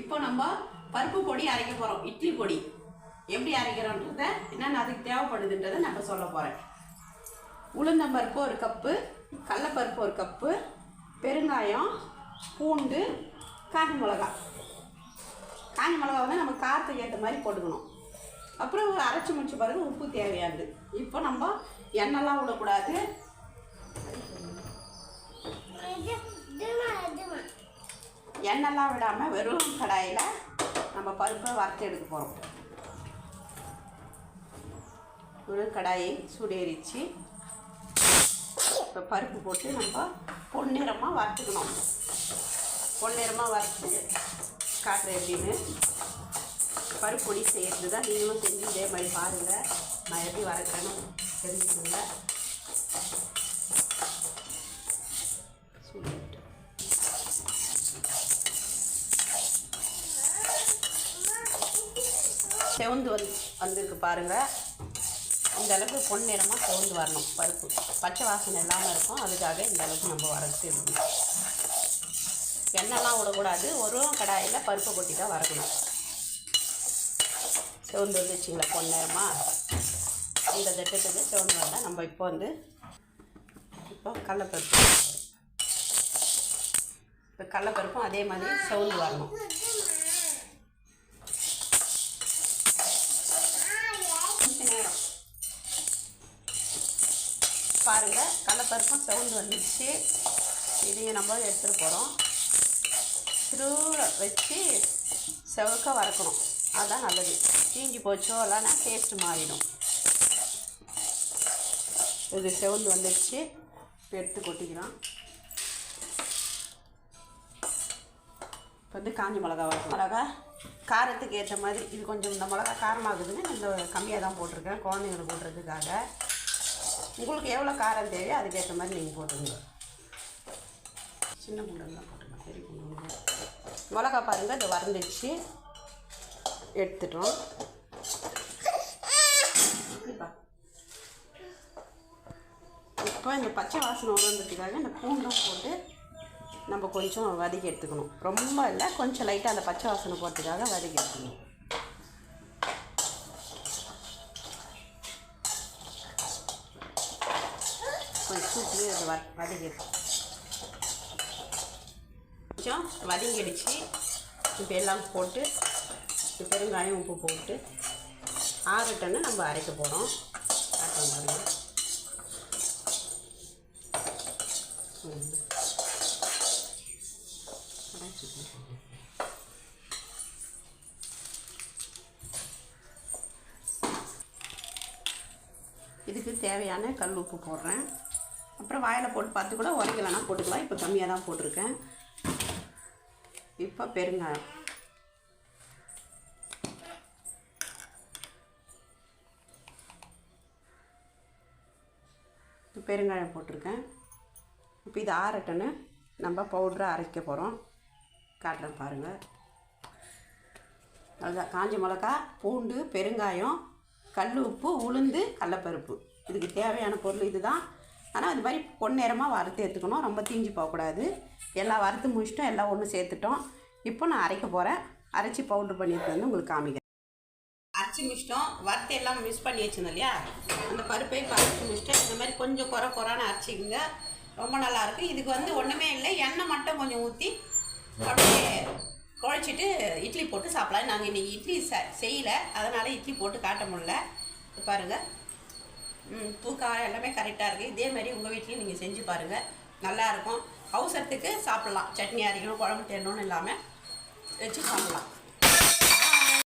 இப்போ நம்ம பருப்பு பொடி அரைக்க போகிறோம் இட்லி பொடி. எப்படி அரைக்கிறோன்றத என்னென்ன அதுக்கு தேவைப்படுதுன்றதை நம்ம சொல்ல போகிறேன் உளுந்தம்பருப்பு ஒரு கப்பு கடலப்பருப்பு ஒரு கப்பு பெருங்காயம் பூண்டு காஞ்சி மிளகா. காஞ்சி மிளகா வந்து நம்ம காரத்துக்கு ஏற்ற மாதிரி போட்டுக்கணும். அப்புறம் அரைச்சி முடிச்ச பிறகு உப்பு தேவையானது. இப்போ நம்ம எண்ணெய்லாம் விடக்கூடாது எண்ணெய்லாம் விடாமல் வெறும் கடாயில் நம்ம பருப்பை வறுத்து எடுக்க போகிறோம் ஒரு கடாயை சூடேறிச்சு. இப்போ பருப்பு போட்டு நம்ம பொன்னிறமாக வறுத்துக்கணும். பொன்னிறமாக வறுத்து காட்டுறேன் எப்படின்னு பருப்பு பொடி செய்கிறது தான் நீங்களும் செஞ்சு இதே மாதிரி பாருங்கள் நான் எப்படி வறுக்கிறேன்னு தெரிஞ்சுக்கோங்க. சூடு செவந்து வந்து வந்திருக்கு பாருங்கள் இந்த அளவுக்கு பொன்னிறமாக செவந்து வரணும். பருப்பு. பச்சை வாசனை இல்லாமல் இருக்கும். அதுக்காக இந்த அளவுக்கு நம்ம வறுத்து விடணும் எண்ணெய்லாம் விடக்கூடாது. ஒரு கடாயில் பருப்பை கொட்டி தான் வறுக்கணும். செவந்து வந்துச்சுங்களா பொன்னிறமாக இந்த திட்டத்துக்கு செவந்து வந்தால் நம்ம இப்போ வந்து இப்போ கடலப்பருப்பு. இப்போ கடலப்பருப்பும் அதே மாதிரி செவந்து வரணும். பாருங்கள் கடலப்பருப்பும் செவந்து வந்துடுச்சு இதையும் நம்ம எடுத்துகிட்டு போகிறோம் திருவிழ வச்சு செவக்க வறக்கணும். அதுதான் நல்லது. தீஞ்சி போச்சோ இல்லைன்னா டேஸ்ட்டு மாறிடும். இது செவந்து வந்துடுச்சு எடுத்து கொட்டிக்கலாம் இப்போ வந்து காஞ்ச மிளகா வரும் மிளகா காரத்துக்கு ஏற்ற மாதிரி இது கொஞ்சம் இந்த மிளகா காரமாகுதுன்னு இந்த கம்மியாக தான் போட்டிருக்கேன். குழந்தைங்களுக்கு போடுறதுக்காக உங்களுக்கு எவ்வளோ காரம் தேவையோ அதுக்கேற்ற மாதிரி நீங்கள் போட்டுக்கோங்க. சின்ன குண்டெல்லாம் போட்டுக்கலாம் பெரிய குண்டு மிளகா பாருங்கள் இதை வறந்துடுச்சு எடுத்துட்டோம். இப்போ. இந்த பச்சை வாசனை உணர்ந்ததுக்காக இந்த பூண்டும் போட்டு நம்ம கொஞ்சம் வதக்கி எடுத்துக்கணும். ரொம்ப இல்லை கொஞ்சம் லைட்டாக அந்த பச்சை வாசனை போகிறதுக்காக வதக்கி எடுத்துக்கணும் கொஞ்சம் சூட்லேயே வ வதக்கி கொஞ்சம் வதங்கிடுச்சு. இப்போ எல்லாம் போட்டு பெருங்காயம் உப்பு போட்டு ஆறட்டன்னு நம்ம அரைக்க போகிறோம் காட்டுறோம் பாருங்கள் இதுக்கு தேவையான கல் உப்பு போடுறேன். அப்புறம் வாயில் போட்டு பார்த்து கூட உரைக்கலன்னா போட்டுக்கலாம். இப்போ கம்மியாக தான் போட்டிருக்கேன். இப்போ பெருங்காயம். இப்போ பெருங்காயம் போட்டிருக்கேன். இப்போ இது ஆறட்டுன்னு நம்ம பவுட்ரை அரைக்க போகிறோம் காட்டுறேன் பாருங்கள் அதுதான் காஞ்ச மிளகா பூண்டு பெருங்காயம் கல் உப்பு உளுந்து கடலப்பருப்பு. இதுக்கு தேவையான பொருள் இதுதான். ஆனால் அது மாதிரி பொன்னேரமாக வறுத்து எடுத்துக்கணும். ரொம்ப தீஞ்சு போகக்கூடாது. எல்லாம் வறுத்து முடிச்சிட்டோம் எல்லாம் ஒன்று சேர்த்துட்டோம். இப்போ நான் அரைக்க போகிறேன் அரைச்சி பவுட்ரு பண்ணிட்டு வந்து உங்களுக்கு காமிக்கிறேன். அரைச்சி முடிச்சிட்டோம். வறுத்து எல்லாம் மிஸ் பண்ணி வச்சிருந்தோம் இல்லையா? அந்த பருப்பை இப்போ அரைச்சி முடிச்சிட்டோம் இந்த மாதிரி கொஞ்சம் குறை குறான்னு அரைச்சிக்கோங்க. ரொம்ப நல்லாயிருக்கும் இதுக்கு வந்து ஒன்றுமே இல்லை. எண்ணெய் மட்டும் கொஞ்சம் ஊற்றி அப்படியே குழச்சிட்டு இட்லி போட்டு சாப்பிடலாம். நாங்கள் இன்றைக்கி இட்லி ச செய்யலை. அதனால் இட்லி போட்டு காட்ட முடில பாருங்கள் ம் தூக்கம் எல்லாமே கரெக்டாக இருக்குது இதே மாதிரி உங்கள் வீட்லேயும் நீங்கள் செஞ்சு பாருங்கள் நல்லாயிருக்கும் அவசரத்துக்கு சாப்பிட்லாம். சட்னி அரைக்கணும் குழம்பு தேடணும்னு இல்லாமல் வச்சு சாப்பிட்லாம்.